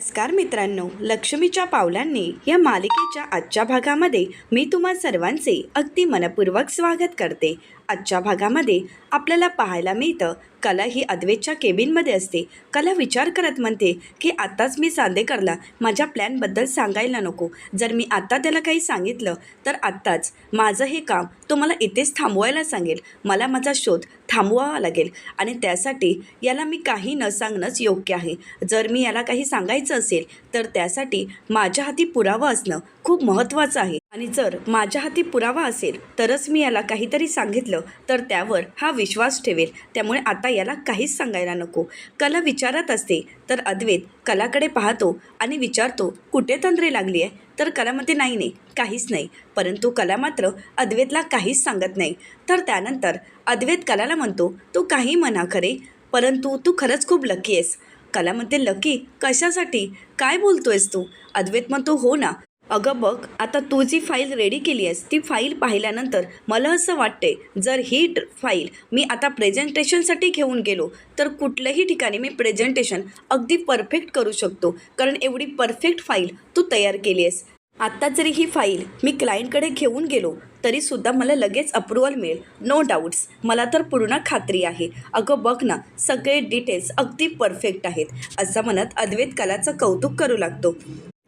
नमस्कार मित्रांनो लक्ष्मीच्या पावलांनी या मालिकेच्या आजच्या भागामध्ये मी तुम्हा सर्वांचे अगदी मनपूर्वक स्वागत करते. आजच्या भागामध्ये आपल्याला पाहायला मिळतं कला ही अद्वेतच्या केबिनमध्ये असते. कला विचार करत म्हणते की आत्ताच मी सांदेकरला माझ्या प्लॅनबद्दल सांगायला नको. जर मी आत्ता त्याला काही सांगितलं तर आत्ताच माझं हे काम तो मला इथेच थांबवायला सांगेल. मला माझा शोध थांबवावा लागेल आणि त्यासाठी याला मी काही न सांगणंच योग्य आहे. जर मी याला काही सांगायचं असेल तर त्यासाठी माझ्या हाती पुरावा असणं खूप महत्त्वाचं आहे. आणि जर माझ्या हाती पुरावा असेल तरच मी याला काहीतरी सांगितलं तर त्यावर हा विश्वास ठेवेल. त्यामुळे आता याला काहीच सांगायला नको. कला विचारत असते तर अद्वैत कलाकडे पाहतो आणि विचारतो कुठे तंत्रे लागली आहे तर कला म्हणते नाही नाही काहीच नाही. परंतु कला मात्र अद्वैतला काहीच सांगत नाही. तर त्यानंतर अद्वैत कलाला म्हणतो तू काही म्हणा खरे परंतु तू खरंच खूप लकी आहेस. कला म्हणते लकी? कशासाठी? काय बोलतोयस तू? अद्वैत म्हणतो हो ना अगं बघ आता तू जी फाईल रेडी केली आहेस ती फाईल पाहिल्यानंतर मला असं वाटते जर ही ड- फाईल मी आता प्रेझेंटेशनसाठी घेऊन गेलो तर कुठल्याही ठिकाणी मी प्रेझेंटेशन अगदी परफेक्ट करू शकतो. कारण एवढी परफेक्ट फाईल तू तयार केली आहेस. आत्ता जरी ही फाईल मी क्लायंटकडे घेऊन गेलो तरीसुद्धा मला लगेच अप्रुव्हल मिळेल. नो डाऊट्स मला तर पूर्ण खात्री आहे. अगं बघ ना सगळे डिटेल्स अगदी परफेक्ट आहेत. असं म्हणत अद्वैत कलाचं कौतुक करू लागतो.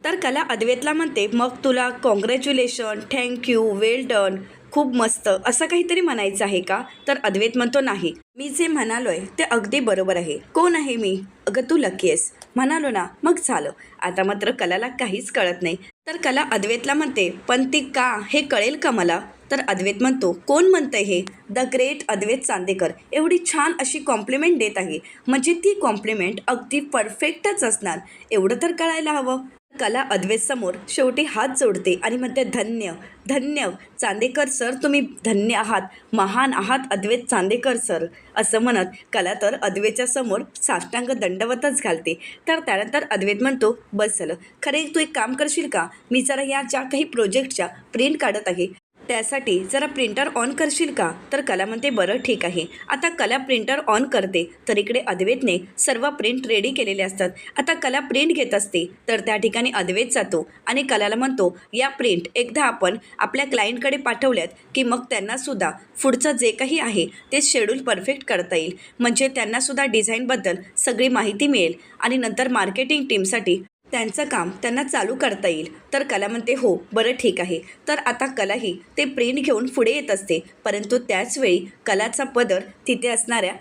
तर कला अद्वेतला म्हणते मग तुला कॉंग्रॅच्युलेशन थँक्यू वेल डन खूप मस्त असं काहीतरी म्हणायचं आहे का? तर अद्वैत म्हणतो नाही मी जे म्हणालोय ते अगदी बरोबर आहे. कोण आहे मी? अगं तू लकी आहेस. म्हणालो ना मग झालं. आता मात्र कलाला काहीच कळत नाही. तर कला अद्वैतला म्हणते पण ती का हे कळेल का मला? तर अद्वैत म्हणतो कोण म्हणतं हे? The great Advait Chandekar. एवढी छान अशी कॉम्प्लिमेंट देत आहे. म्हणजे ती कॉम्प्लिमेंट अगदी परफेक्टच असणार. एवढं तर कळायला हवं. कला अद्वेतसमोर शेवटी हात जोडते आणि म्हणते धन्य धन्य चांदेकर सर तुम्ही धन्य आहात महान आहात अद्वैत चांदेकर सर असं म्हणत कला तर अद्वैतच्या समोर साष्टांग दंडवतच घालते. तर त्यानंतर अद्वैत म्हणतो बस झालं. खरे तू एक काम करशील का? मी जरा या ज्या काही प्रोजेक्टच्या प्रिंट काढत आहे त्यासाठी जरा प्रिंटर ऑन करशील का? तर कला म्हणते बरं ठीक आहे. आता कला प्रिंटर ऑन करते तर इकडे अद्वैतने सर्व प्रिंट रेडी केलेले असतात. आता कला प्रिंट घेत असते तर त्या ठिकाणी अद्वैत जातो आणि कलाला म्हणतो या प्रिंट एकदा आपण आपल्या क्लायंटकडे पाठवल्यात की मग त्यांनासुद्धा पुढचं जे काही आहे ते शेड्यूल परफेक्ट करता येईल. म्हणजे त्यांनासुद्धा डिझाईनबद्दल सगळी माहिती मिळेल आणि नंतर मार्केटिंग टीमसाठी त्यांचं काम त्यांना चालू करता येईल. तर कला म्हणते हो बरं ठीक आहे. तर आता कलाही ते प्रिंट घेऊन पुढे येत असते. परंतु त्याचवेळी कलाचा पदर तिथे असणाऱ्या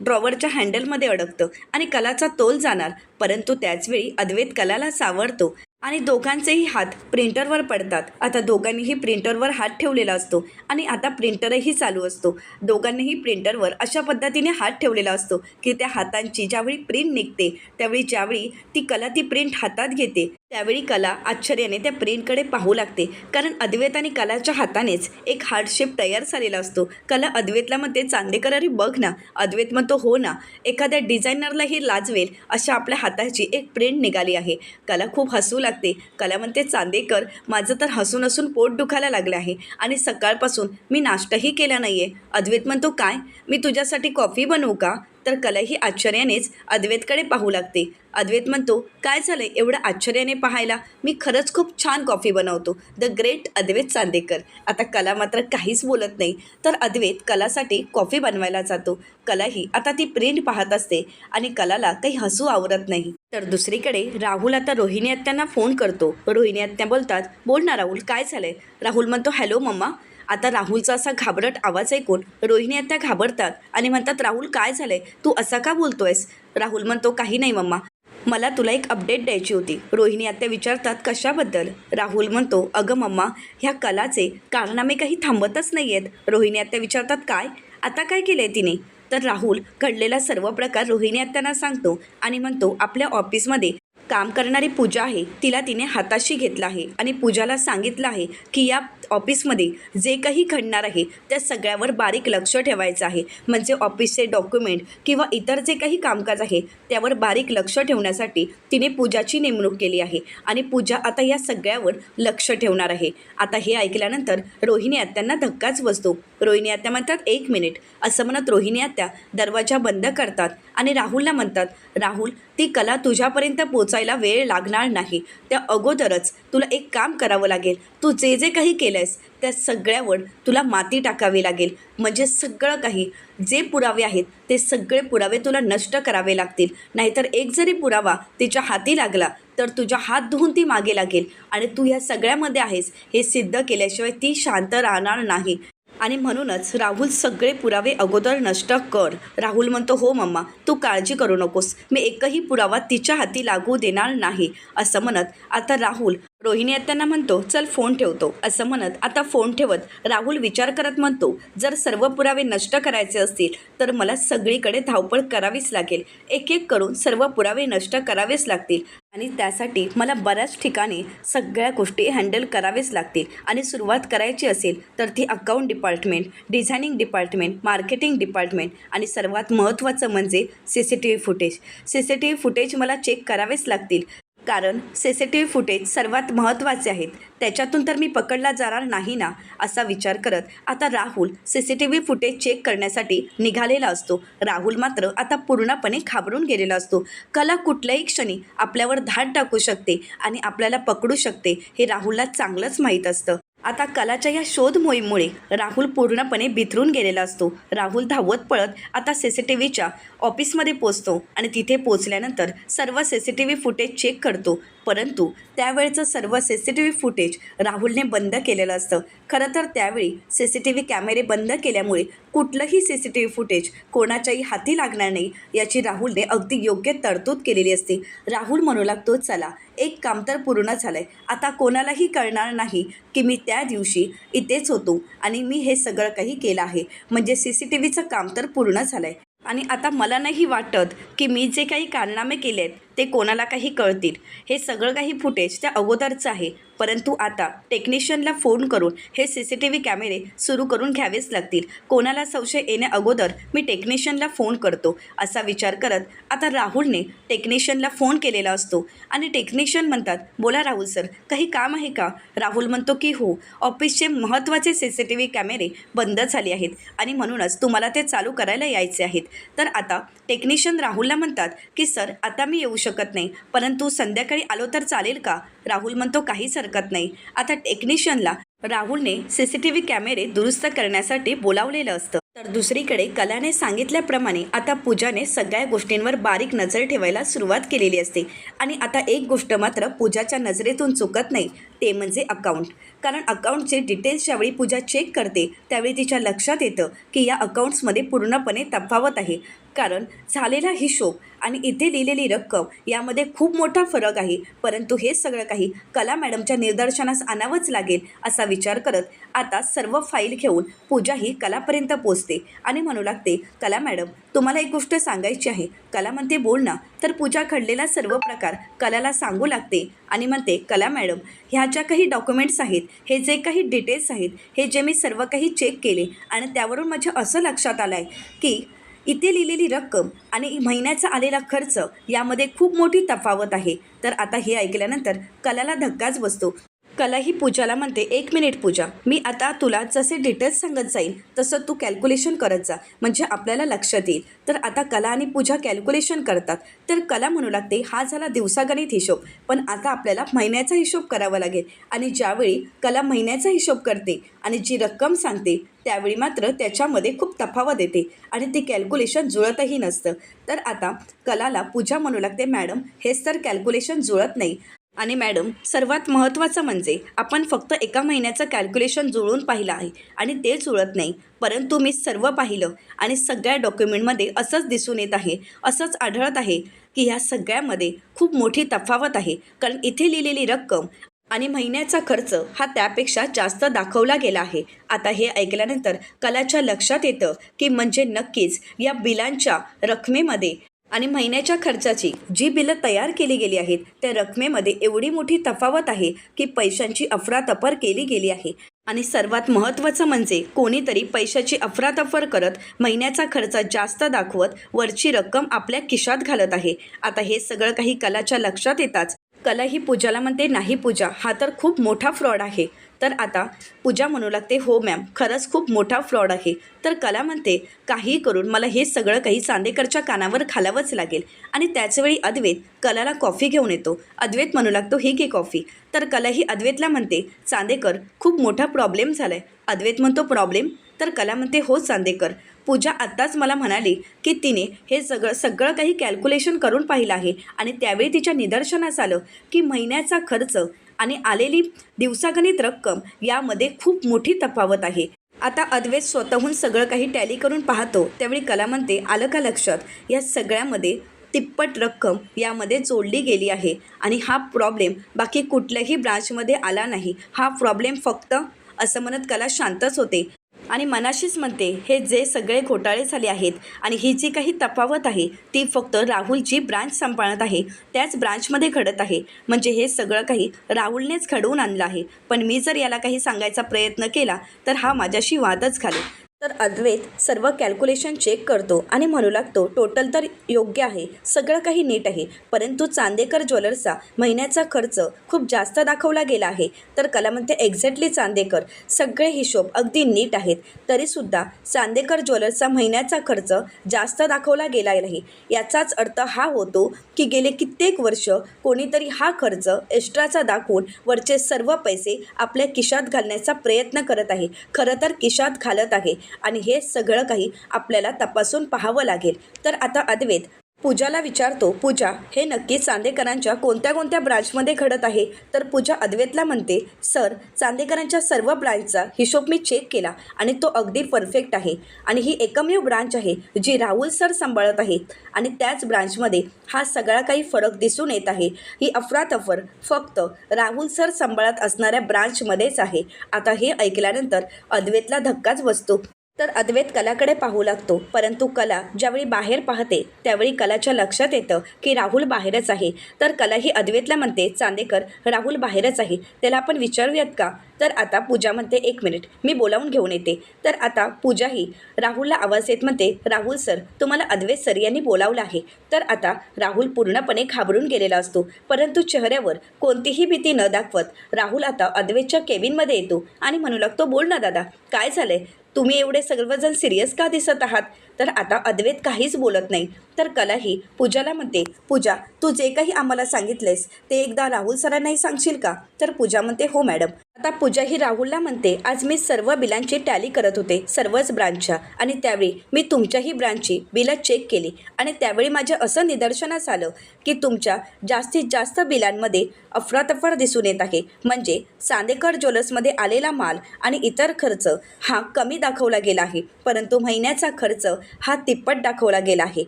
ड्रॉवरच्या हँडलमध्ये अडकतं आणि कलाचा तोल जाणार. परंतु त्याचवेळी अद्वैत कलाला सावरतो. आणि दोघांचेही हात प्रिंटरवर पडतात. आता दोघांनीही प्रिंटरवर हात ठेवलेला असतो आणि आता प्रिंटरही चालू असतो. दोघांनीही प्रिंटरवर अशा पद्धतीने हात ठेवलेला असतो की त्या हातांची ज्यावेळी प्रिंट निघते त्यावेळी ज्यावेळी ती कला ती प्रिंट हातात घेते. त्यावेळी कला आश्चर्याने त्या प्रिंटकडे पाहू लागते. कारण अद्वैत आणि कलाच्या हातानेच एक हार्डशेप तयार झालेला असतो. कला अद्वैतला म्हणते चांदेकर अरे बघ ना अद्वैत म्हणतो हो ना एखाद्या डिझायनरलाही लाजवेल अशा आपल्या हाताची एक प्रिंट निघाली आहे. कला खूप हसू लागते. कला म्हणते चांदेकर माझं तर हसून हसून पोट दुखायला लागलं आहे. आणि सकाळपासून मी नाश्ताही केला नाही आहे अद्वैत म्हणतो काय? मी तुझ्यासाठी कॉफी बनवू का? तर कलाही आश्चर्यानेच अद्वैतकडे पाहू लागते. अद्वैत म्हणतो काय झालं एवढं आश्चर्याने पाहायला मी खरंच खूप छान कॉफी बनवतो. The great Advait Chandekar. आता कला मात्र काहीच बोलत नाही. तर अद्वैत कलासाठी कॉफी बनवायला जातो. कलाही आता ती प्रिंट पाहत असते आणि कलाला काही हसू आवरत नाही. तर दुसरीकडे राहुल आता रोहिणी आत्यांना फोन करतो. रोहिणी आत्या बोलतात बोल ना राहुल काय झालंय? राहुल म्हणतो हॅलो मम्मा. आता राहुलचा असा घाबरट आवाज ऐकून रोहिणी आता घाबरतात आणि म्हणतात राहुल काय झालंय? तू असा का बोलतोयस? राहुल म्हणतो काही नाही मम्मा. मला तुला एक अपडेट द्यायची होती. रोहिणी आत्या विचारतात कशाबद्दल? राहुल म्हणतो अगं मम्मा ह्या कलाचे कारनामे काही थांबतच नाही आहेत रोहिणी आत्या विचारतात काय? आता काय केलं आहे तिने? तर राहुल घडलेला सर्व प्रकार रोहिणी आत्यांना सांगतो आणि म्हणतो आपल्या ऑफिसमध्ये काम करणारी पूजा आहे तिला तिने हाताशी घेतलं आहे आणि पूजाला सांगितलं आहे की या ऑफिसमध्ये जे काही घडणार आहे त्या सगळ्यावर बारीक लक्ष ठेवायचं आहे. म्हणजे ऑफिसचे डॉक्युमेंट किंवा इतर जे काही कामकाज आहे त्यावर बारीक लक्ष ठेवण्यासाठी तिने पूजाची नेमणूक केली आहे आणि पूजा आता या सगळ्यावर लक्ष ठेवणार आहे. आता हे ऐकल्यानंतर रोहिणी आत्यांना धक्काच बसतो. रोहिणी आत्या म्हणतात एक मिनिट. असं म्हणत रोहिणी आत्या दरवाजा बंद करतात आणि राहुलला म्हणतात राहुल ती कला तुझ्यापर्यंत पोचायला वेळ लागणार नाही. त्या अगोदरच तुला एक काम करावं लागेल. तू जे जे काही केलं आहेस त्या सगळ्यावर तुला माती टाकावी लागेल. म्हणजे सगळं काही. जे पुरावे आहेत ते सगळे पुरावे तुला नष्ट करावे लागतील. नाहीतर एक जरी पुरावा तिच्या हाती लागला तर तुझ्या हात धुवून ती मागे लागेल. आणि तू ह्या सगळ्यामध्ये आहेस हे सिद्ध केल्याशिवाय ती शांत राहणार नाही. आणि म्हणूनच राहुल सगळे पुरावे अगोदर नष्ट कर. राहुल म्हणतो हो मम्मा तू काळजी करू नकोस. मी एकही पुरावा तिच्या हाती लागू देणार नाही. असं म्हणत आता राहुल रोहिणी आत्यांना म्हणतो चल फोन ठेवतो. असं म्हणत आता फोन ठेवत. राहुल विचार करत म्हणतो जर सर्व पुरावे नष्ट करायचे असतील तर मला सगळीकडे धावपळ करावीच लागेल. एक एक करून सर्व पुरावे नष्ट करावेच लागतील आणि त्यासाठी मला बऱ्याच ठिकाणी सगळ्या गोष्टी हँडल करावेच लागतील. आणि सुरुवात करायची असेल तर ती account department designing department marketing department आणि सर्वात महत्त्वाचं म्हणजे C C T V footage. C C T V footage मला चेक करावेच लागतील. कारण C C T V footage सर्वात महत्त्वाचे आहेत. त्याच्यातून तर मी पकडला जाणार नाही ना असा विचार करत आता Rahul C C T V footage check करण्यासाठी निघालेला असतो. राहुल मात्र आता पूर्णपणे घाबरून गेलेला असतो. कला कुठल्याही क्षणी आपल्यावर धाड टाकू शकते आणि आपल्याला पकडू शकते हे राहुलला चांगलंच माहीत असतं. आता कलाच्या या शोध मोहीमुळे राहुल पूर्णपणे बिथरून गेलेला असतो. राहुल धावत पळत आता सी सी टी व्हीच्या ऑफिसमध्ये पोचतो आणि तिथे पोचल्यानंतर सर्व C C T V footage check करतो. परंतु त्यावेळचं सर्व C C T V footage राहुलने बंद केलेलं असतं. खरं तर त्यावेळी सी सी टी व्ही कॅमेरे बंद केल्यामुळे कुठलंही C C T V footage कोणाच्याही हाती लागणार नाही याची राहुलने अगदी योग्य तरतूद केलेली असते. राहुल म्हणू लागतो चला एक काम तर पूर्ण झालं आहे आता कोणालाही कळणार नाही की मी त्या दिवशी इथेच होतो आणि मी हे सगळं काही केलं आहे. म्हणजे सी सी टी व्हीचं काम तर पूर्ण झालं आहे आणि आता मला नाही वाटत की मी जे काही कारनामे केले आहेत ते कोणाला काही कळतील. हे सगळं काही फुटेज त्या अगोदरचं आहे. परंतु आता टेक्निशियनला फोन करून हे सी सी टी व्ही कॅमेरे सुरू करून घ्यावेच लागतील. कोणाला संशय येण्या अगोदर मी टेक्निशियनला फोन करतो असा विचार करत आता राहुलने टेक्निशियनला फोन केलेला असतो. आणि टेक्निशियन म्हणतात बोला राहुल सर काही काम आहे का? राहुल म्हणतो की हो ऑफिसचे महत्त्वाचे सी सी टी व्ही कॅमेरे बंद झाले आहेत आणि म्हणूनच तुम्हाला ते चालू करायला यायचे आहेत. तर आता टेक्निशियन राहुलला म्हणतात की सर आता मी येऊ शकत नाही परंतु संध्याकाळी आलो तर चालेल का? राहुल म्हणतो काही सर हरकत नाही. आता टेक्निशियनला राहुलने सी सी टी व्ही कॅमेरे दुरुस्त करण्यासाठी बोलावलेलं असतं. तर दुसरीकडे कलाने सांगितल्याप्रमाणे आता पूजाने सगळ्या गोष्टींवर बारीक नजर ठेवायला सुरुवात केलेली असते. आणि आता एक गोष्ट मात्र पूजाच्या नजरेतून चुकत नाही ते म्हणजे अकाउंट कारण अकाउंटचे डिटेल्स ज्यावेळी पूजा चेक करते त्यावेळी तिच्या लक्षात येतं की या अकाउंट्समध्ये पूर्णपणे तफावत आहे. कारण झालेला हिशोब आणि इथे लिहिलेली रक्कम यामध्ये खूप मोठा फरक आहे. परंतु हे सगळं काही कला मॅडमच्या निदर्शनास आणावंच लागेल असा विचार करत आता सर्व फाईल घेऊन पूजा ही कलापर्यंत पोचते आणि म्हणू लागते कला मॅडम तुम्हाला एक गोष्ट सांगायची आहे. कला म्हणते बोल ना तर पूजा घडलेला सर्व प्रकार कलाला सांगू लागते आणि म्हणते कला मॅडम ह्या ज्या काही डॉक्युमेंट्स आहेत हे जे काही डिटेल्स आहेत हे जे मी सर्व काही चेक केले आणि त्यावरून माझ्या असं लक्षात आलं आहे की इथे लिहिलेली रक्कम आणि महिन्याचा आलेला खर्च यामध्ये खूप मोठी तफावत आहे. तर आता हे ऐकल्यानंतर कलाला धक्काच बसतो. कला ही पूजाला म्हणते. एक मिनिट पूजा. मी आता तुला जसे डिटेल्स सांगत जाईल तसं तू कॅल्क्युलेशन करत जा. म्हणजे आपल्याला लक्षात येईल. तर आता कला आणि पूजा कॅल्क्युलेशन करतात. तर कला म्हणू लागते हा झाला दिवसागणित हिशोब. पण आता आपल्याला महिन्याचा हिशोब करावा लागेल. आणि ज्यावेळी कला महिन्याचा हिशोब करते आणि जी रक्कम सांगते त्यावेळी मात्र त्याच्यामध्ये खूप तफावत येते. आणि ते कॅल्क्युलेशन जुळतही नसतं. तर आता कलाला पूजा म्हणू लागते मॅडम हेच तर कॅल्क्युलेशन जुळत नाही. आणि मॅडम सर्वात महत्त्वाचं म्हणजे आपण फक्त एका महिन्याचं कॅल्क्युलेशन जुळून पाहिलं आहे आणि ते जुळत नाही. परंतु मी सर्व पाहिलं आणि सगळ्या डॉक्युमेंटमध्ये असंच दिसून येत आहे असंच आढळत आहे की ह्या सगळ्यामध्ये खूप मोठी तफावत आहे. कारण इथे लिहिलेली रक्कम आणि महिन्याचा खर्च हा त्यापेक्षा जास्त दाखवला गेला आहे. आता हे ऐकल्यानंतर कलाच्या लक्षात येतं की म्हणजे नक्कीच या बिलांच्या रकमेमध्ये आणि महिन्याच्या खर्चाची जी बिलं तयार केली गेली आहेत त्या रकमेमध्ये एवढी मोठी तफावत आहे की पैशांची अफरातफर केली गेली आहे. आणि सर्वात महत्त्वाचं म्हणजे कोणीतरी पैशाची अफरातफर करत महिन्याचा खर्च जास्त दाखवत वरची रक्कम आपल्या खिशात घालत आहे. आता हे सगळं काही कलाच्या लक्षात येताच कला ही पूजाला म्हणते नाही पूजा हा तर खूप मोठा फ्रॉड आहे. तर आता पूजा म्हणू लागते हो मॅम खरंच खूप मोठा फ्रॉड आहे. तर कला म्हणते काहीही करून मला हे सगळं काही चांदेकरच्या कानावर घालावंच लागेल. आणि त्याचवेळी अद्वैत कलाला कॉफी घेऊन येतो. अद्वैत म्हणू लागतो ही घे कॉफी. तर कला ही अद्वैतला म्हणते चांदेकर खूप मोठा प्रॉब्लेम झाला आहे अद्वैत म्हणतो प्रॉब्लेम? तर कला म्हणते हो चांदेकर पूजा आत्ताच मला म्हणाली की तिने हे सगळं सगळं काही कॅल्क्युलेशन करून पाहिलं आहे आणि त्यावेळी तिच्या निदर्शनास आलं की महिन्याचा खर्च आणि आलेली दिवसागणित रक्कम यामध्ये खूप मोठी तफावत आहे. आता अद्वैत स्वतःहून सगळं काही टॅली करून पाहतो त्यावेळी कला म्हणते आलं का लक्षात? या सगळ्यामध्ये तिप्पट रक्कम यामध्ये जोडली गेली आहे आणि हा प्रॉब्लेम बाकी कुठल्याही ब्रांचमध्ये आला नाही. हा प्रॉब्लेम फक्त असं म्हणत कला शांतच होते. आणि मनाशीच म्हणते हे जे सगळे घोटाळे झाले आहेत आणि ही जी काही तफावत आहे ती फक्त राहुल जी ब्रांच सांभाळत आहे. त्याच ब्रांचमध्ये घडत आहे. म्हणजे हे सगळं काही राहुलनेच घडवून आणलं आहे. पण मी जर याला काही सांगायचा प्रयत्न केला तर हा माझ्याशी वादच घालेल. तर अद्वैत सर्व कॅल्क्युलेशन चेक करतो आणि म्हणू लागतो टोटल तर योग्य आहे सगळं काही नीट आहे परंतु चांदेकर ज्वेलर्सचा महिन्याचा खर्च खूप जास्त दाखवला गेला आहे. तर कला म्हणते एक्झॅक्टली चांदेकर सगळे हिशोब अगदी नीट आहेत तरीसुद्धा चांदेकर ज्वेलर्सचा महिन्याचा खर्च जास्त दाखवला गेला नाही. याचाच अर्थ हा होतो की गेले कित्येक वर्ष कोणीतरी हा खर्च एक्स्ट्राचा दाखवून वरचे सर्व पैसे आपल्या किशात घालण्याचा प्रयत्न करत आहे. खरं तर किशात घालत आहे आणि हे सगळं काही आपल्याला तपासून पाहावं लागेल. तर आता अद्वैत पूजाला विचारतो पूजा हे नक्की चांदेकरांच्या कोणत्या कोणत्या ब्रांचमध्ये घडत आहे? तर पूजा अद्वैतला म्हणते सर चांदेकरांच्या सर्व ब्रांचचा हिशोब मी चेक केला आणि तो अगदी परफेक्ट आहे. आणि ही एकमेव ब्रांच आहे जी राहुल सर सांभाळत आहेत. आणि त्याच ब्रांचमध्ये हा सगळा काही फरक दिसून येत आहे. ही अफरातफर फक्त राहुल सर सांभाळत असणाऱ्या ब्रांचमध्येच आहे. आता हे ऐकल्यानंतर अद्वैतला धक्काच बसतो. तर अद्वैत कलाकडे पाहू लागतो. परंतु कला ज्यावेळी बाहेर पाहते त्यावेळी कलाच्या लक्षात येतं की राहुल बाहेरच आहे. तर कला ही अद्वैतला म्हणते चांदेकर राहुल बाहेरच आहे. त्याला आपण विचारूयात का? तर आता पूजा म्हणते एक मिनिट मी बोलावून घेऊन येते. तर आता पूजाही राहुलला आवाज येत म्हणते राहुल सर तुम्हाला अद्वैत सर यांनी बोलावलं आहे. तर आता राहुल पूर्णपणे घाबरून गेलेला असतो परंतु चेहऱ्यावर कोणतीही भीती न दाखवत राहुल आता अद्वैतच्या केबिनमध्ये येतो आणि म्हणू लागतो बोल ना दादा काय झालंय? तुम्ही एवढे सर्वजण सिरियस का दिसत आहात? तर आता अद्वैत काहीच बोलत नाही. तर कलाही पूजाला म्हणते पूजा तू जे काही आम्हाला सांगितलेस ते एकदा राहुल सरांनाही सांगशील का? तर पूजा म्हणते हो मॅडम. आता पूजा ही राहुलला म्हणते आज मी सर्व बिलांची टॅली करत होते सर्वच ब्रांचच्या आणि त्यावेळी मी तुमच्याही ब्रांचची बिलं चेक केली. आणि त्यावेळी माझ्या असं निदर्शनास आलं की तुमच्या जास्तीत जास्त बिलांमध्ये अफरातफर दिसून येत आहे. म्हणजे चांदेकर ज्वेलर्समध्ये आलेला माल आणि इतर खर्च हा कमी दाखवला गेला आहे. परंतु महिन्याचा खर्च हा तिप्पट दाखवला गेला आहे.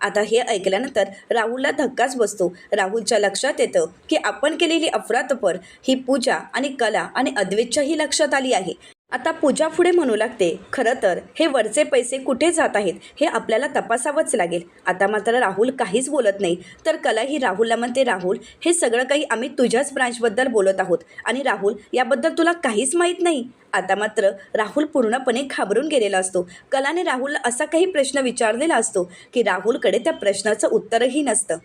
आता हे ऐकल्यानंतर राहुलला धक्काच बसतो. राहुलच्या लक्षात येतं की आपण केलेली अफरातफर ही पूजा आणि कला आणि अद्वेच्छाही लक्षात आली आहे. आता पूजा पुढे म्हणू लागते. खरं तर हे वरचे पैसे कुठे जात आहेत हे आपल्याला तपासावंच लागेल. आता मात्र राहुल काहीच बोलत नाही. तर कला ही राहुलला म्हणते राहुल हे सगळं काही आम्ही तुझ्याच ब्रांचबद्दल बोलत आहोत. आणि राहुल याबद्दल तुला काहीच माहीत नाही. आता मात्र राहुल पूर्णपणे घाबरून गेलेला असतो. कलाने राहुलला असा काही प्रश्न विचारलेला असतो की राहुलकडे त्या प्रश्नाचं उत्तरही नसतं.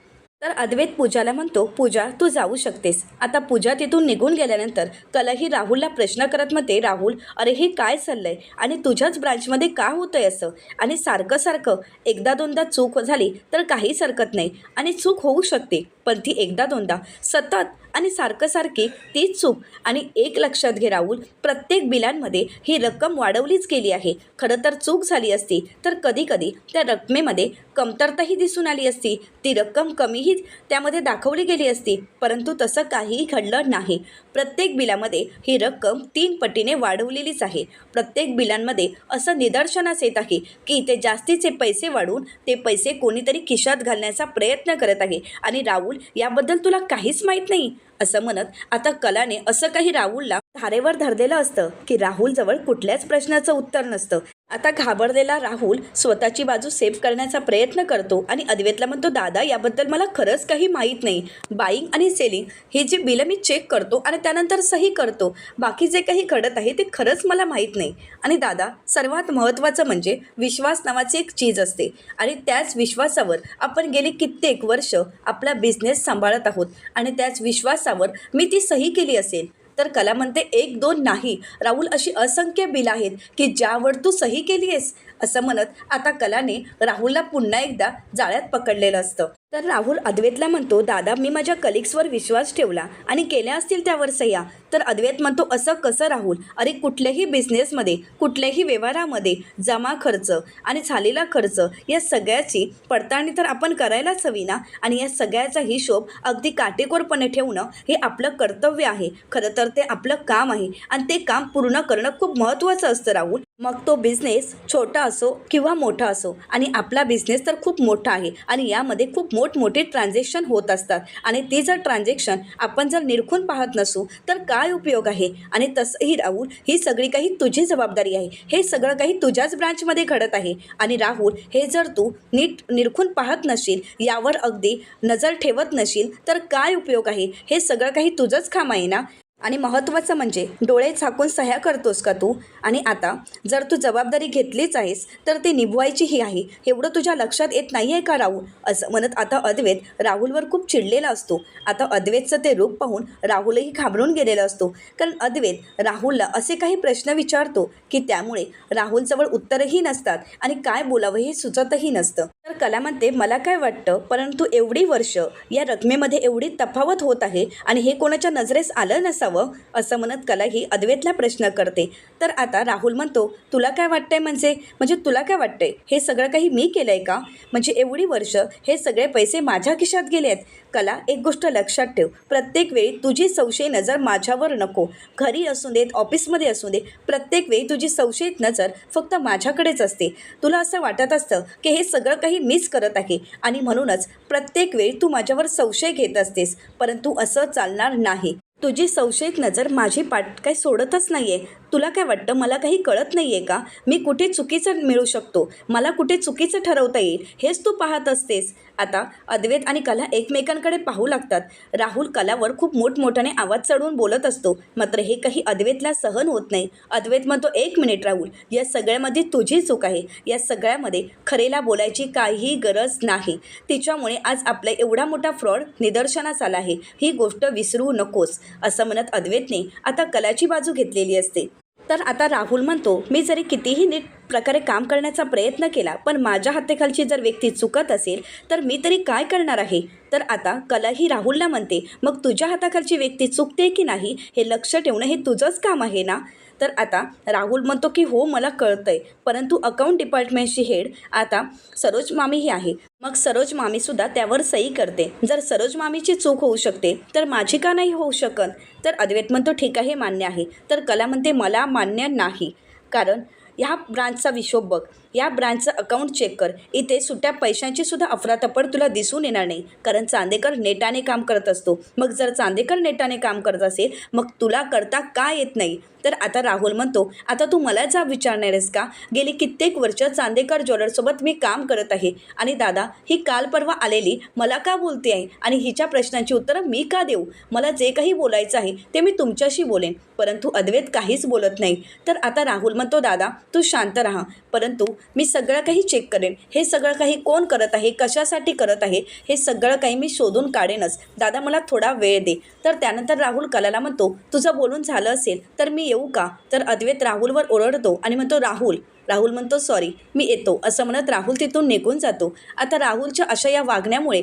तर अद्वैत पूजाला म्हणतो पूजा तू जाऊ शकतेस. आता पूजा तिथून निघून गेल्यानंतर कलाही राहुलला प्रश्न करत म्हणते राहुल अरे हे काय चाललंय? आणि तुझ्याच ब्रांचमध्ये का होतं आहे असं? आणि सारखं सारखं एकदा दोनदा चूक झाली तर काहीच हरकत नाही आणि चूक होऊ शकते. पण ती एकदा दोनदा सतत आणि सारखं सारखी तीच चूक आणि एक लक्षात घे राहुल प्रत्येक बिलांमध्ये ही रक्कम वाढवलीच गेली आहे. खरं तर चूक झाली असती तर कधी कधी त्या रकमेमध्ये कमतरताही दिसून आली असती. ती रक्कम कमीही त्यामध्ये दाखवली गेली असती परंतु तसं काहीही घडलं नाही. प्रत्येक बिलामध्ये ही रक्कम तीन पटीने वाढवलेलीच आहे. प्रत्येक बिलांमध्ये असं निदर्शनास येत आहे की ते जास्तीचे पैसे वाढवून ते पैसे कोणीतरी खिशात घालण्याचा प्रयत्न करत आहे आणि राहुल याबद्दल तुला काहीच माहीत नाही? असं म्हणत आता कलाने असं काही राहुलला धारेवर धरलेलं असतं की राहुलजवळ कुठल्याच प्रश्नाचं उत्तर नसतं. आता घाबरलेला राहुल स्वतःची बाजू सेव्ह करण्याचा प्रयत्न करतो आणि अद्वैतला म्हणतो दादा याबद्दल मला खरंच काही माहीत नाही. बाईंग आणि सेलिंग हे जे बिलं मी चेक करतो आणि त्यानंतर सही करतो. बाकी जे काही घडत आहे ते खरंच मला माहीत नाही. आणि दादा सर्वात महत्त्वाचं म्हणजे विश्वास नावाची एक चीज असते. आणि त्याच विश्वासावर आपण गेली कित्येक वर्ष आपला बिझनेस सांभाळत आहोत. आणि त्याच विश्वासावर मी ती सही केली असेल. तर कला म्हणते एक दोन नाही. राहुल अशी असंख्य बिलं आहेत की ज्यावर तू सही केली आहेस? असं म्हणत आता कलाने राहुलला पुन्हा एकदा जाळ्यात पकडलेलं असतं. तर राहुल अद्वेतला म्हणतो दादा मी माझ्या कलिग्सवर विश्वास ठेवला आणि केल्या असतील त्यावर सह्या. तर अद्वैत म्हणतो असं कसं राहुल अरे कुठल्याही बिझनेसमध्ये कुठल्याही व्यवहारामध्ये जमा खर्च आणि झालेला खर्च या सगळ्याची पडताळणी तर आपण करायलाच हवी ना? आणि या सगळ्याचा हिशोब अगदी काटेकोरपणे ठेवणं हे आपलं कर्तव्य आहे. खरं तर ते आपलं काम आहे आणि ते काम पूर्ण करणं खूप महत्त्वाचं असतं राहुल. मग तो बिझनेस छोटा असो किंवा मोठा असो आणि आपला बिझनेस तर खूप मोठा आहे आणि यामध्ये खूप मोठमोठे ट्रान्झॅक्शन होत असतात. आणि ते जर ट्रान्झॅक्शन आपण जर निरखून पाहत नसू तर का काय उपयोग आहे? आणि तसंही राहुल ही सगळी काही तुझी जबाबदारी आहे. हे सगळं काही तुझ्याच ब्रांचमध्ये घडत आहे. आणि राहुल हे जर तू नीट निरखून पाहत नशील यावर अगदी नजर ठेवत नशील तर काय उपयोग आहे? हे सगळं काही तुझंच काम आहे ना? आणि महत्त्वाचं म्हणजे डोळे झाकून सह्या करतोस का तू? आणि आता जर तू जबाबदारी घेतलीच आहेस तर ती निभवायचीही आहे. एवढं तुझ्या लक्षात येत नाही आहे का राहुल? असं म्हणत आता अद्वैत राहुलवर खूप चिडलेला असतो. आता अद्वैतचं ते रूप पाहून राहुलही घाबरून गेलेला असतो. कारण अद्वैत राहुलला असे काही प्रश्न विचारतो की त्यामुळे राहुलजवळ उत्तरही नसतात आणि काय बोलावं हे सुचतही नसतं. तर कलामध्ये मला काय वाटतं परंतु एवढी वर्ष या रकमेमध्ये एवढी तफावत होत आहे आणि हे कोणाच्या नजरेस आलं नसावं असं म्हणत कला ही अद्वैतला प्रश्न करते. तर आता राहुल म्हणतो तुला काय वाटतंय म्हणजे? म्हणजे तुला काय वाटतंय? हे सगळं काही मी केलं आहे का? म्हणजे एवढी वर्ष हे सगळे पैसे माझ्या खिशात गेले आहेत. कला एक गोष्ट लक्षात ठेव. प्रत्येक वेळी तुझी संशयी नजर माझ्यावर नको. घरी असू देत ऑफिसमध्ये असू दे प्रत्येक वेळी तुझी संशयित नजर फक्त माझ्याकडेच असते. तुला असं वाटत असतं की हे सगळं काही मीच करत आहे. आणि म्हणूनच प्रत्येक वेळी तू माझ्यावर संशय घेत असतेस. परंतु असं चालणार नाही. तुझी संशयित नजर माझी पाठ काही सोडतच नाही आहे तुला काय वाटतं? मला काही कळत नाही आहे का? मी कुठे चुकीचं मिळू शकतो? मला कुठे चुकीचं ठरवता येईल? हेच तू पाहत असतेस. आता अद्वैत आणि कला एकमेकांकडे पाहू लागतात. राहुल कलावर खूप मोठमोठ्याने आवाज चढवून बोलत असतो. मात्र हे काही अद्वैतला सहन होत नाही. अद्वैत म्हणतो एक मिनिट राहुल या सगळ्यामध्ये तुझी चूक आहे. या सगळ्यामध्ये खरेला बोलायची काहीही गरज नाही. तिच्यामुळे आज आपला एवढा मोठा फ्रॉड निदर्शनास आला आहे. ही गोष्ट विसरू नकोस असं म्हणत अद्वैतने आता कलाची बाजू घेतलेली असते. तर आता राहुल म्हणतो मी जरी कितीही नीट प्रकारे काम करण्याचा प्रयत्न केला पण माझ्या हातेखालची जर व्यक्ती चुकत असेल तर मी तरी काय करणार आहे? तर आता कला ही राहुलला म्हणते मग तुझ्या हाताखालची व्यक्ती चुकते की नाही? हे लक्ष ठेवणं हे तुझंच काम आहे ना? तर आता राहुल म्हणतो की हो मला कळतं आहे परंतु अकाउंट डिपार्टमेंटची हेड आता सरोज मामी ही आहे. मग सरोज मामीसुद्धा त्यावर सही करते. जर सरोज मामीची चूक होऊ शकते तर माझी का नाही होऊ शकत? तर अद्वैत म्हणतो ठीक आहे मान्य आहे. तर कला म्हणते मला मान्य नाही. कारण ह्या ब्रांचचा हिशोब बघ. या ब्रँचचं अकाउंट चेक कर. इथे सुट्या पैशांची सुद्धा अफरातफर तुला दिसून येणार नाही. कारण चांदेकर नेटाने काम करत असतो. मग जर चांदेकर नेटाने काम करत असेल मग तुला करता का येत नाही? तर आता राहुल म्हणतो आता तू मला जा विचारणार आहेस का? गेली कित्येक वर्ष चांदेकर ज्वेलरसोबत मी काम करत आहे. आणि दादा ही काल परवा आलेली मला का बोलते आहे? आणि हिच्या प्रश्नांची उत्तरं मी का देऊ? मला जे काही बोलायचं आहे ते मी तुमच्याशी बोलेन. परंतु अद्वैत काहीच बोलत नाही. तर आता राहुल म्हणतो दादा तू शांत राहा. परंतु मी सगळं काही चेक करेन. हे सगळं काही कोण करत आहे? कशासाठी करत आहे? हे सगळं काही मी शोधून काढेनच. दादा मला थोडा वेळ दे. तर त्यानंतर राहुल कलाला म्हणतो तुझं बोलून झालं असेल तर मी येऊ का? तर अद्वैत राहुलवर ओरडतो आणि म्हणतो राहुल. राहुल म्हणतो सॉरी मी येतो. असं म्हणत राहुल तिथून निघून जातो. आता राहुलच्या अशा या वागण्यामुळे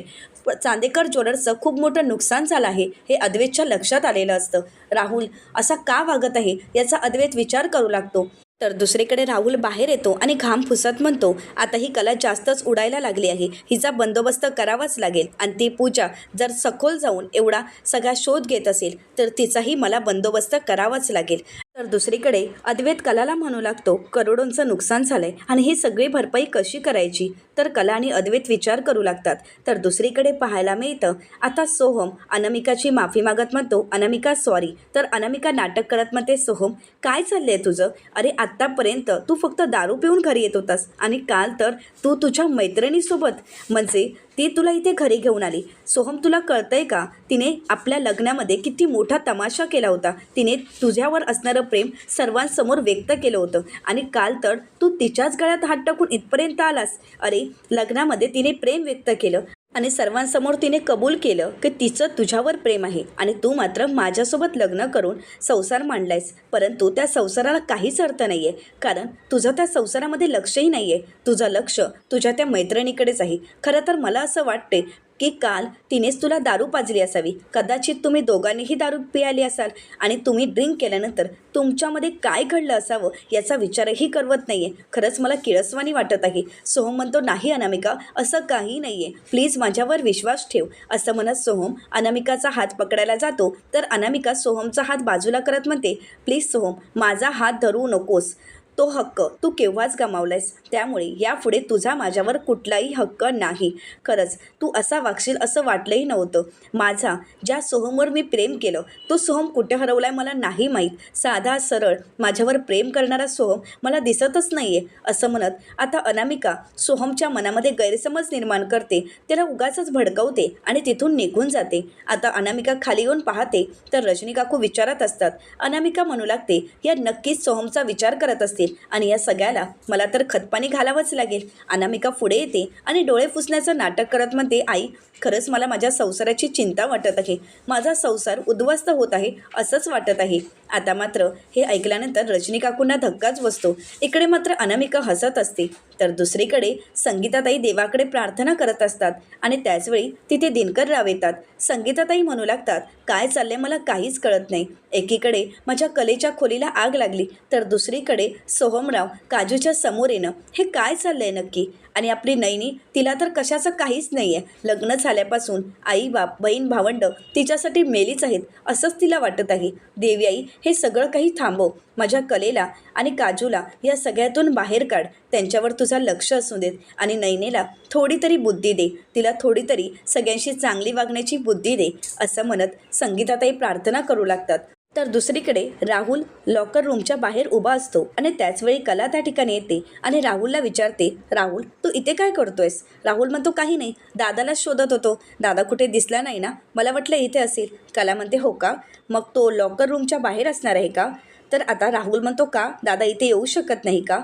चांदेकर ज्वेलर्सचं खूप मोठं नुकसान झालं आहे हे अद्वैतच्या लक्षात आलेलं असतं. राहुल असा का वागत आहे? याचा अद्वैत विचार करू लागतो. तर दुसरीकडे राहुल बाहेर येतो आणि घाम फुसत म्हणतो आता ही कला जास्तच उडायला लागली आहे. हिचा बंदोबस्त करावाच लागेल. आणि ती पूजा जर सखोल जाऊन एवढा सगळा शोध घेत असेल तर तिचाही मला बंदोबस्त करावाच लागेल. तर दुसरीकडे अद्वैत कलाला म्हणू लागतो करोडोंचं नुकसान झालंय आणि ही सगळी भरपाई कशी करायची? तर कला आणि अद्वैत विचार करू लागतात. तर दुसरीकडे पाहायला मिळतं आता सोहम अनामिकाची माफी मागत म्हणतो अनामिका सॉरी तर अनामिका नाटक करत म्हणते सोहम काय चाललंय तुझं? अरे आत्तापर्यंत तू फक्त दारू पिऊन घरी येत होतास आणि काल तर तू तुझ्या मैत्रिणीसोबत म्हणजे ती तुला इथे घरी घेऊन आली. सोहम तुला कळतंय का? तिने आपल्या लग्नामध्ये किती मोठा तमाशा केला होता. तिने तुझ्यावर असणारं प्रेम सर्वांसमोर व्यक्त केलं होतं आणि काल तर तू तिच्याच गळ्यात हात टाकून इथपर्यंत आलास. अरे लग्नामध्ये तिने प्रेम व्यक्त केलं आणि सर्वांसमोर तिने कबूल केलं की तिचं तुझ्यावर प्रेम आहे आणि तू मात्र माझ्यासोबत लग्न करून संसार मांडलायस. परंतु त्या संसाराला काहीच अर्थ नाही आहे कारण तुझं त्या संसारामध्ये लक्षही नाही आहे तुझं लक्ष तुझ्या त्या मैत्रिणीकडेच आहे. खरं तर मला असं वाटते की काल तिनेच तुला दारू पाजली असावी. कदाचित तुम्ही दोघांनीही दारू पियाली असाल. आणि तुम्ही ड्रिंक केल्यानंतर तुमच्यामध्ये काय घडलं असावं याचा विचारही करवत नाही आहे खरंच मला किळसवानी वाटत आहे. सोहम म्हणतो नाही अनामिका असं काही नाही आहे प्लीज माझ्यावर विश्वास ठेव. असं म्हणत सोहम अनामिकाचा हात पकडायला जातो. तर अनामिका सोहमचा हात बाजूला करत म्हणते प्लीज सोहम माझा हात धरू नकोस. तो हक्क तू केव्हाच गमावलायस? त्यामुळे यापुढे तुझा माझ्यावर कुठलाही हक्क नाही. खरंच तू असा वागशील असं वाटलंही नव्हतं. माझा ज्या सोहमवर मी प्रेम केलं तो सोहम कुठे हरवलाय मला नाही माहीत. साधा सरळ माझ्यावर प्रेम करणारा सोहम मला दिसतच नाही आहे असं म्हणत आता अनामिका सोहमच्या मनामध्ये गैरसमज निर्माण करते. त्याला उगाचच भडकवते आणि तिथून निघून जाते. आता अनामिका खाली येऊन पाहते तर रजनी काकू विचारत असतात. अनामिका म्हणू लागते या नक्कीच सोहमचा विचार करत असते असतील. आणि या सगळ्याला मला तर खतपाणी घालावंच लागेल. अनामिका पुढे येते आणि डोळे पुसण्याचं नाटक करत म्हणते आई खरंच मला माझ्या संसाराची चिंता वाटत आहे. माझा संसार उद्ध्वस्त होत आहे असंच वाटत आहे. आता मात्र हे ऐकल्यानंतर रजनी काकूंना धक्काच बसतो. इकडे मात्र अनामिका हसत असते. तर दुसरीकडे संगीताताई देवाकडे प्रार्थना करत असतात आणि त्याचवेळी तिथे दिनकर राव येतात. संगीताताई म्हणू लागतात काय चाललंय मला काहीच कळत नाही. एकीकडे माझ्या कलेच्या खोलीला आग लागली तर दुसरीकडे सोहमराव काजूच्या समोर येणं हे काय चाललंय नक्की? आणि आपली नैनी तिला तर कशाचं काहीच नाही आहे लग्न झाल्यापासून आई बाप बहीण भावंड तिच्यासाठी मेलीच आहेत असंच तिला वाटत आहे. देवी आई हे सगळं काही थांबव. माझ्या कलेला आणि काजूला या सगळ्यातून बाहेर काढ. त्यांच्यावर तुझा लक्ष असू देत आणि नैनेला थोडी तरी बुद्धी दे. तिला थोडी तरी सगळ्यांशी चांगली वागण्याची बुद्धी दे असं म्हणत संगीताताई प्रार्थना करू लागतात. तर दुसरीकडे राहुल लॉकर रूमच्या बाहेर उभा असतो आणि त्याचवेळी कला त्या ठिकाणी येते आणि राहुलला विचारते राहुल तू इथे काय करतोयस? राहुल म्हणतो काही नाही दादालाच शोधत होतो. दादा कुठे दिसला नाही ना? मला वाटलं इथे असेल. कला म्हणते हो का? मग तो लॉकर रूमच्या बाहेर असणार आहे का? तर आता राहुल म्हणतो का? दादा इथे येऊ शकत नाही का?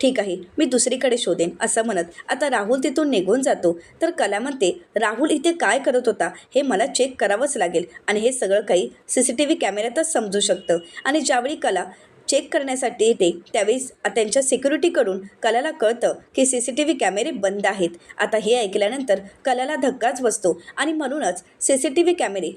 ठीक आहे मी दुसरीकडे शोधेन असं म्हणत. आता राहुल तिथून निघून जातो. तर कला म्हणते राहुल इथे काय करत होता? हे मला चेक करावंच लागेल. आणि हे सगळं काही सी सी टी व्ही कॅमेऱ्यातच समजू शकतं. आणि ज्यावेळी कला चेक करण्यासाठी येते त्यावेळेस त्यांच्या सिक्युरिटीकडून कलाला कळतं की सी सी टी व्ही कॅमेरे बंद आहेत. आता हे ऐकल्यानंतर कलाला धक्काच बसतो आणि म्हणूनच सी सी टी व्ही कॅमेरे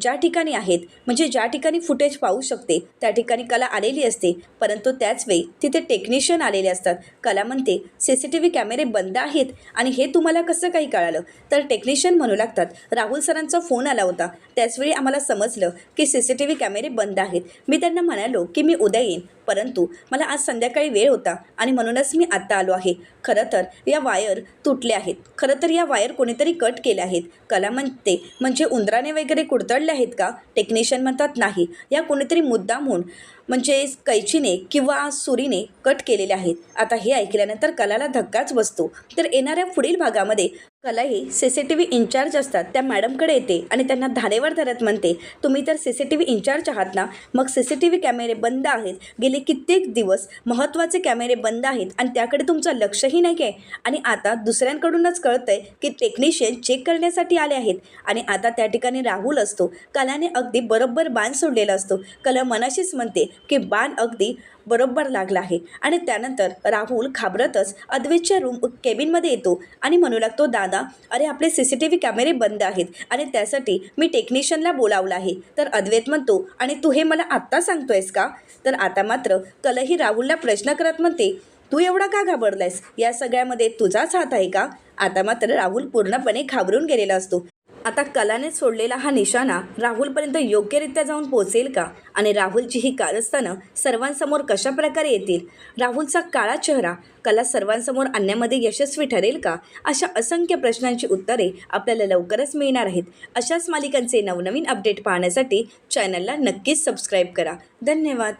ज्या ठिकाणी आहेत म्हणजे ज्या ठिकाणी फुटेज पाहू शकते त्या ठिकाणी कला आलेली असते. परंतु त्याच वेळी तिथे टेक्निशियन आलेले असतात. कला म्हणते सी सी टी व्ही कॅमेरे बंद आहेत आणि हे तुम्हाला कसं काही कळालं? तर टेक्निशियन म्हणू लागतात राहुल सरांचा फोन आला होता. त्याचवेळी आम्हाला समजलं की सी सी टी व्ही कॅमेरे बंद आहेत. मी त्यांना म्हणालो की मी उद्या येईन. 2019 परंतु मला आज संध्याकाळी वेळ होता आणि म्हणूनच मी आत्ता आलो आहे. खरं तर या वायर तुटल्या आहेत. खरं तर या वायर कोणीतरी कट केल्या आहेत. कला म्हणते म्हणजे उंदराने वगैरे कुडतडले आहेत का? टेक्निशियन म्हणतात नाही. या कोणीतरी मुद्दामहून म्हणजे कैचीने किंवा सुरीने कट केलेले आहेत. आता हे ऐकल्यानंतर कलाला धक्काच बसतो. तर येणाऱ्या पुढील भागामध्ये कला ही C C T V incharge असतात त्या मॅडमकडे येते आणि त्यांना धारेवर धरत म्हणते तुम्ही तर C C T V incharge आहात ना? मग सी सी टी व्ही कॅमेरे बंद आहेत. गेले गेले कित्येक दिवस महत्त्वाचे कॅमेरे बंद आहेत आणि त्याकडे तुमचं लक्षही नाही आहे. आणि आता दुसऱ्यांकडूनच कळतं आहे की टेक्निशियन चेक करण्यासाठी आले आहेत. आणि आता त्या ठिकाणी राहुल असतो. कलाने अगदी बरोबर बाण सोडलेला असतो. कला मनाशीच म्हणते की बाण अगदी बरोबर लागला आहे. आणि त्यानंतर राहुल घाबरतच अद्वैतच्या रूम केबिनमध्ये येतो आणि म्हणू लागतो दादा अरे आपले सी सी टी व्ही कॅमेरे बंद आहेत आणि त्यासाठी मी टेक्निशियनला बोलावलं आहे. तर अद्वैत म्हणतो आणि तू हे मला आत्ता सांगतोयस का? तर आता मात्र कलही राहुलला प्रश्न करत म्हणते तू एवढा का घाबरलायस? या सगळ्यामध्ये तुझाच हात आहे का? आता मात्र राहुल पूर्णपणे घाबरून गेलेला असतो. आता कलाने सोडलेला हा निशाणा राहुलपर्यंत योग्यरित्या जाऊन पोहोचेल का? आणि राहुलची ही कारस्थानं सर्वांसमोर कशा प्रकारे येतील? राहुलचा काळा चेहरा कला सर्वांसमोर आणण्यामध्ये यशस्वी ठरेल का? अशा असंख्य प्रश्नांची उत्तरे आपल्याला लवकरच मिळणार आहेत. अशाच मालिकांचे नवनवीन अपडेट पाहण्यासाठी चॅनलला नक्कीच सबस्क्राईब करा. धन्यवाद.